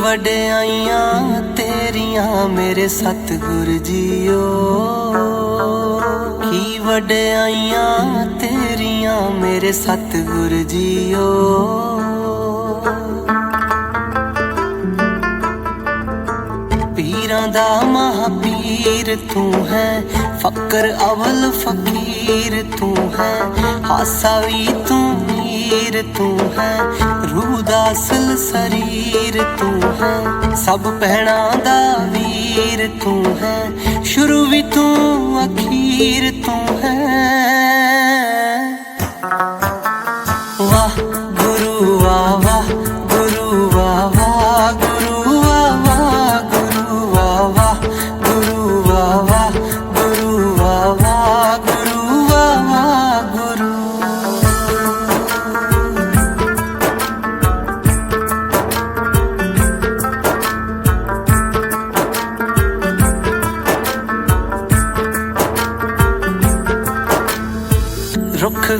ਵਡਿਆਈਆਂ ਤੇਰੀਆਂ ਮੇਰੇ ਸਤਿਗੁਰ ਜੀਓ। ਕੀ ਵਡਿਆਈਆਂ ਤੇਰੀਆਂ ਮੇਰੇ ਸਤਿਗੁਰ ਜੀਓ। ਪੀਰਾਂ ਦਾ ਮਹਾਪੀਰ ਤੂੰ ਹੈ, ਫਕਰ ਅਵਲ ਫਕੀਰ ਤੂੰ ਹੈ, ਹਾਸਾ ਵੀ ਤੂੰ ਮੀਰ ਤੂੰ ਹੈ। ਰੂਹ ਦਾ ਅਸਲ ਸਰੀਰ ਤੂੰ ਹੈ, ਸਭ ਪਹਿਣਾ ਦਾ ਵੀਰ ਤੂੰ ਹੈ, ਸ਼ੁਰੂ ਵੀ ਤੂੰ ਅਖੀਰ ਤੂੰ ਹੈ।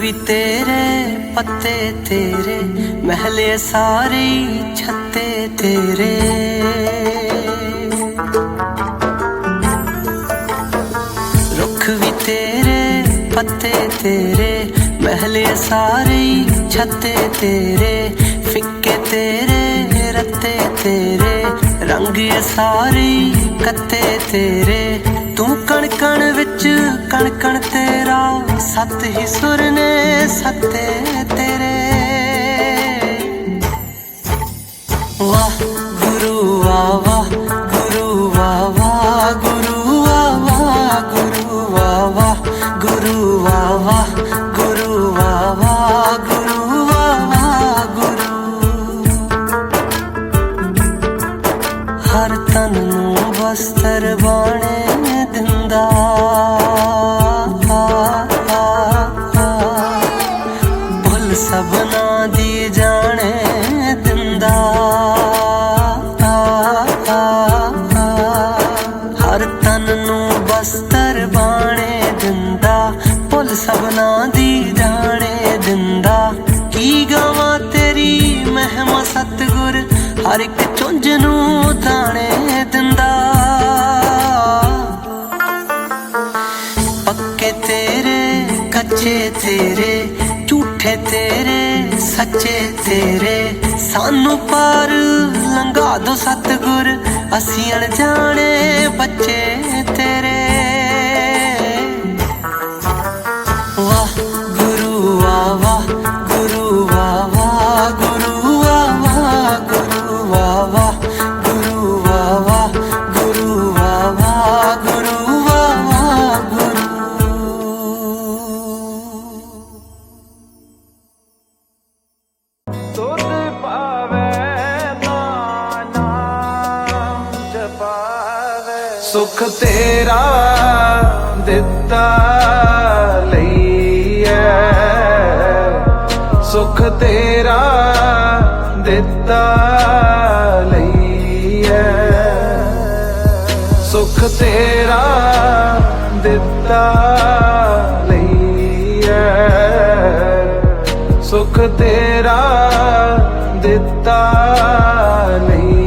ਵੀ ਤੇਰੇ ਪੱਤੇ ਤੇਰੇ, ਮਹਿਲੇ ਸਾਰੇ ਛੱਤੇ ਤੇਰੇ। ਰੁੱਖ ਵੀ ਤੇਰੇ, ਪੱਤੇ ਤੇਰੇ, ਮਹਿਲੇ ਸਾਰੇ ਛੱਤੇ ਤੇਰੇ। ਫਿੱਕੇ ਤੇਰੇ, ਰੱਤੇ ਤੇਰੇ, ਰੰਗ ਸਾਰੇ ਕੱਤੇ ਤੇਰੇ। ਤੂੰ ਕਣ ਕਣ ਵਿੱਚ ਕਣ ਕਣ ਤੇਰਾ ਸੱਤ ਹੀ ਸੁਰ ਨੇ ਸੱਤੇ ਤੇਰੇ। ਵਾਹ ਗੁਰੂ, ਵਾਹ ਵਾਹ ਗੁਰੂ, ਵਾਹ ਵਾਹ ਗੁਰੂ, ਵਾਹ ਵਾਹ ਗੁਰੂ, ਵਾਹ ਵਾਹ ਗੁਰੂ, ਵਾਹ ਵਾਹ ਗੁਰੂ, ਵਾਹ ਵਾਹ ਗੁਰੂ, ਵਾਹ ਵਾਹ ਗੁਰੂ। ਹਰ ਤਨ ਨੂੰ ਬਸਤਰ ਬਾਣੇ ਦਿੰਦਾ। ਸੱਚੇ ਤੇਰੇ ਝੂਠੇ ਤੇਰੇ ਸੱਚੇ ਤੇਰੇ। ਸਾਨੂੰ ਪਾਰ ਲੰਘਾ ਦੋ ਸਤਗੁਰ ਅਸੀਂ ਅਣਜਾਣੇ ਬੱਚੇ। ਸੁਖ ਤੇਰਾ ਦਿੱਤਾ ਲਈਐ ਸੁਖ ਤੇਰਾ ਦਿੱਤਾ ਲਈਐ ਸੁਖ ਤੇਰਾ ਦਿੱਤਾ ਲਈਐ ਸੁਖ ਤੇਰਾ ਦਿੱਤਾ ਲਈ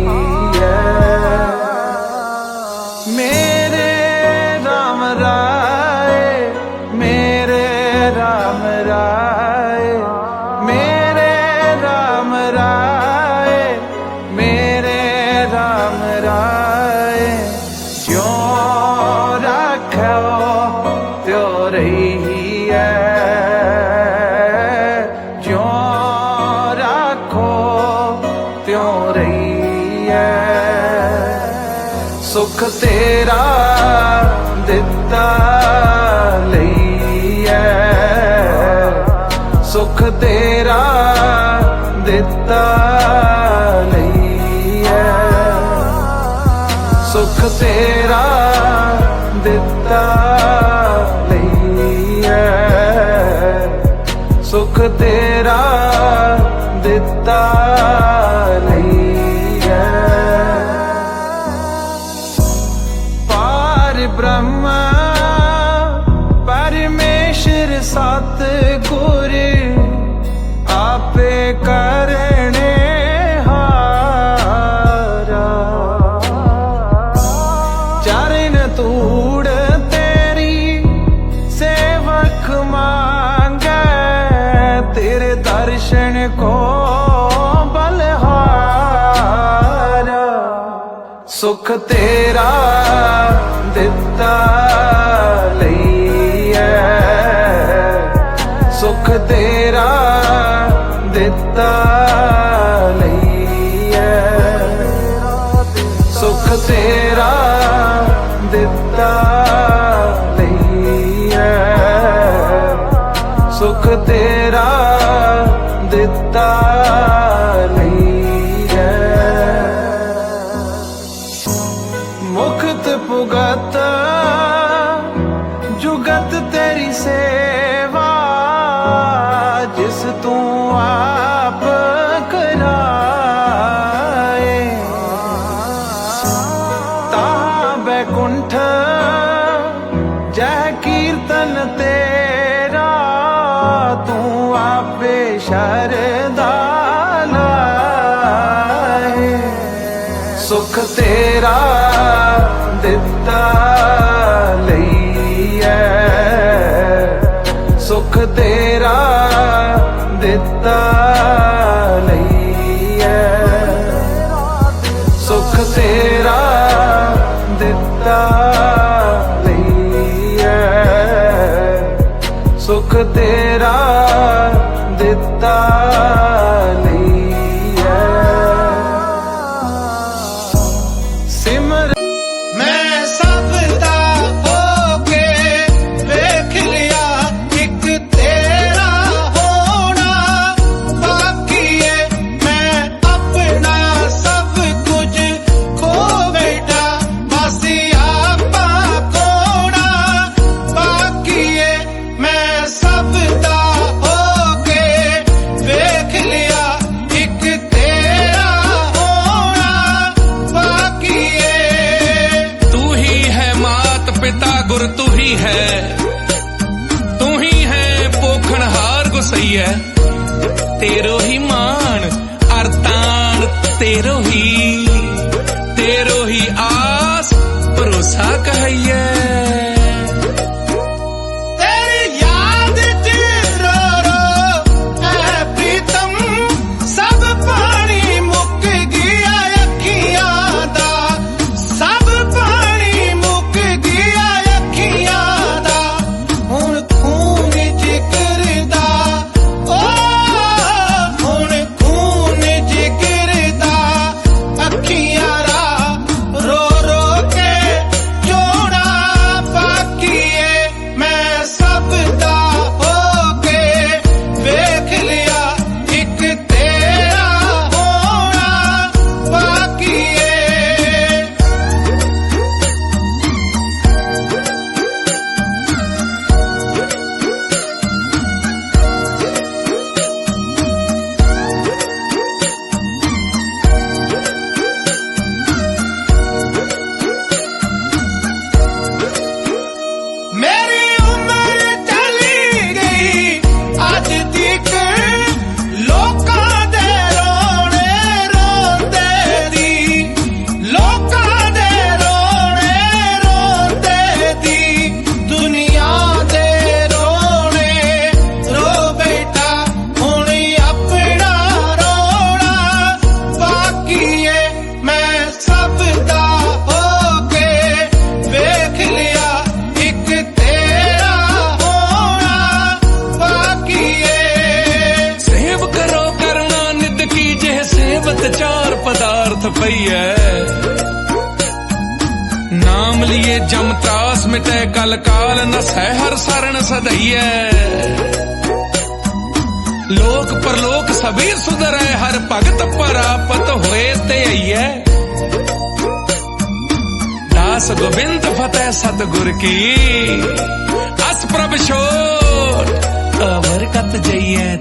ਸੁਖ ਤੇਰਾ ਦਿੱਤਾ ਲਈਐ ਸੁਖ ਤੇਰਾ ਦਿੱਤਾ ਲਈਐ ਸੁਖ ਤੇਰਾ ਦਿੱਤਾ ਲਈਐ ਸੁਖ ਤੇਰਾ ਦਿੱਤਾ ਤੇਰਾ ਦਿੱਤਾ ਲਈਐ ਸੁਖ ਤੇਰਾ ਦਿੱਤਾ ਲਈਐ ਸੁਖ ਤੇਰਾ ਦਿੱਤਾ ਲਈਐ ਸੁਖ ਤੇਰਾ ਦਿੱਤਾ ਸੁਖ ਤੇਰਾ ਦਿੱਤਾ ਲਈਐ ਸੁਖ ਤੇਰਾ ਦਿੱਤਾ ਲਈਐ ਸੁਖ ਤੇਰਾ ਦਿੱਤਾ ਹੱਥ ਪਈ ਨਾਮ ਲਿਏ ਜਮ ਤਰਾਸ ਮਿਟੈ ਕਲ ਕਾਲ, ਨ ਸਹਿ ਹਰ ਸਰਣ ਸਦਈਐ। ਲੋਕ ਪਰਲੋਕ ਸਭੀ ਸੁਧਰੈ, ਹਰ ਭਗਤ ਪਰਾਪਤ ਹੋਏ ਤੇ ਆਈਐ। ਦਾਸ ਗੋਬਿੰਦ ਫਤਿਹ ਸਤਗੁਰ ਕੀ। ਅਸ ਪ੍ਰਭ ਛੋਟ, ਅਵਰ ਕਤ ਜਈਐ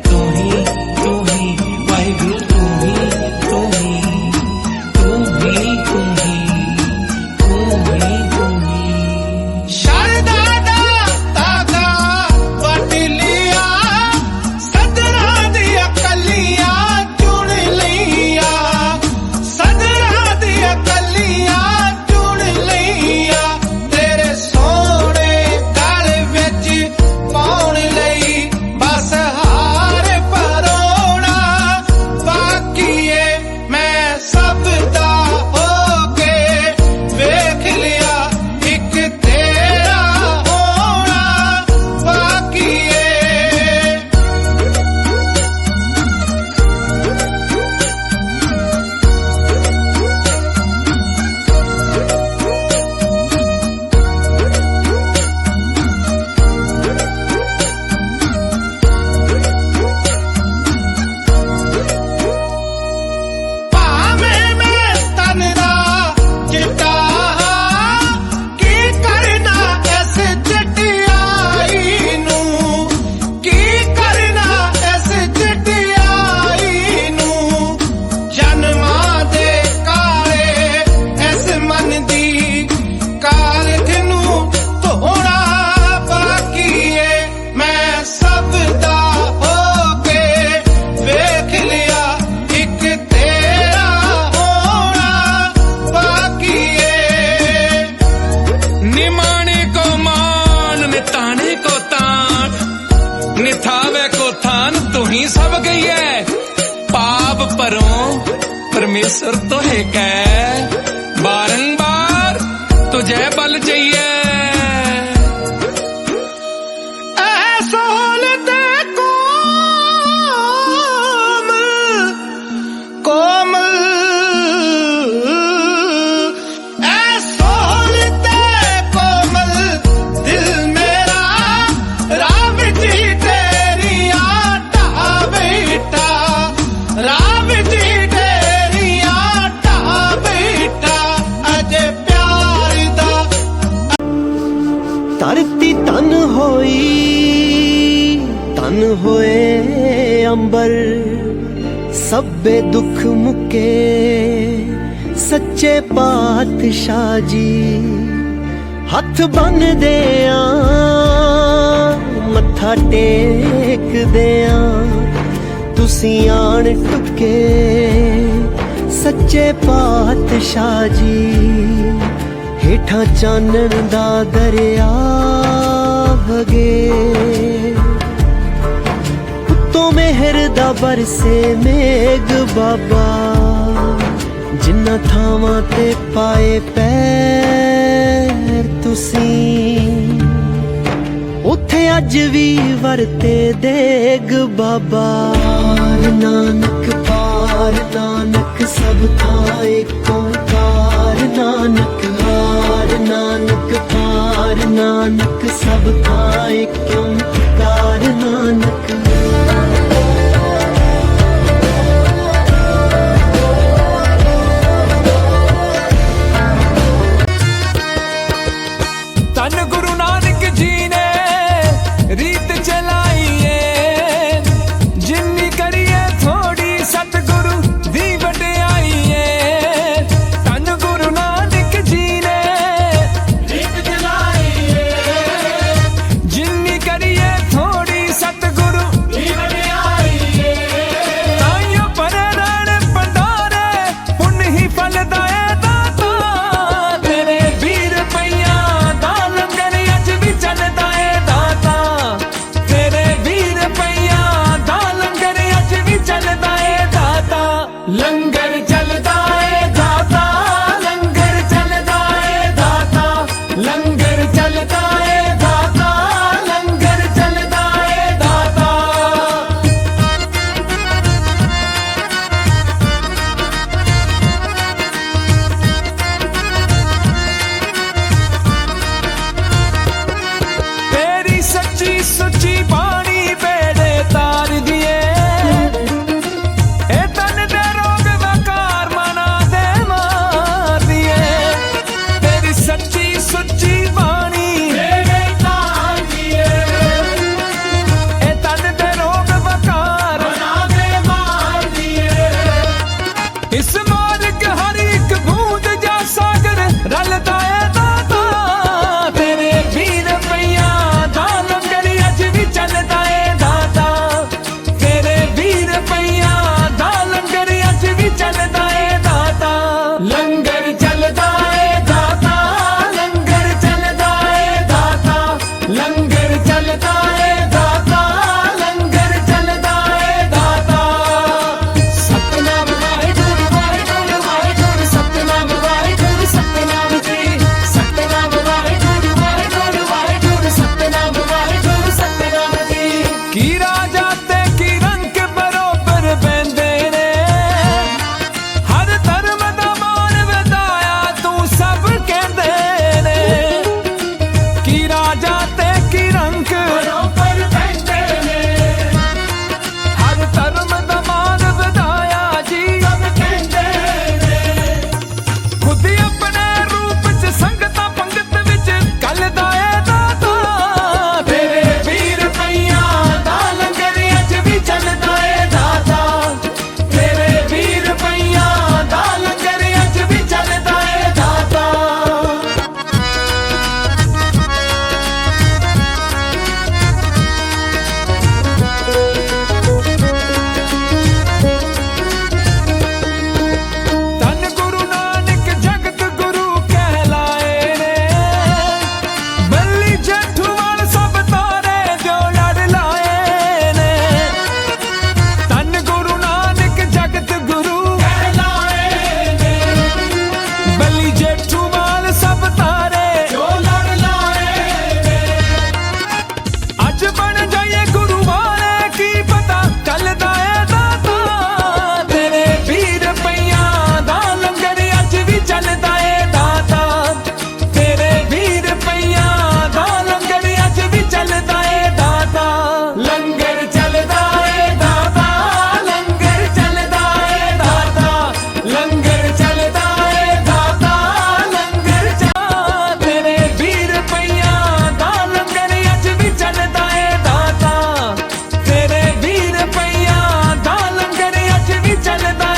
परमेश्वर तो है कै बारंबार तुझे बल चाहिए ਸਭੇ ਦੁੱਖ ਮੁਕੇ, ਸੱਚੇ ਪਾਤਸ਼ਾਹ ਜੀ। ਹੱਥ ਬੰਨਦੇ ਆ, ਮੱਥਾ ਟੇਕਦੇ ਆ। ਤੁਸੀਂ ਆਣ ਟੁਕੇ, ਸੱਚੇ ਪਾਤਸ਼ਾਹ ਜੀ। ਹੇਠਾਂ ਚਾਨਣ ਦਾ ਦਰਿਆ ਵਗੇ। ਮਿਹਰ ਦਾ ਬਰਸੇ ਮੇਗ ਬਾਬਾ। ਜਿੰਨਾ ਥਾਵਾਂ ਤੇ ਪਾਏ ਪੈਰ ਤੁਸੀਂ, ਉੱਥੇ ਅੱਜ ਵੀ ਵਰਤੇ ਦੇਗ ਬਾਬਾ। ਨਾਨਕ ਪਾਰ ਨਾਨਕ, ਸਭ ਥਾਂ ਏਕ ਓੰਕਾਰ ਨਾਨਕ। ਹਾਰ ਨਾਨਕ ਪਾਰ ਨਾਨਕ, ਸਭ ਥਾਂ ਏਕ ਨਾਨਕ।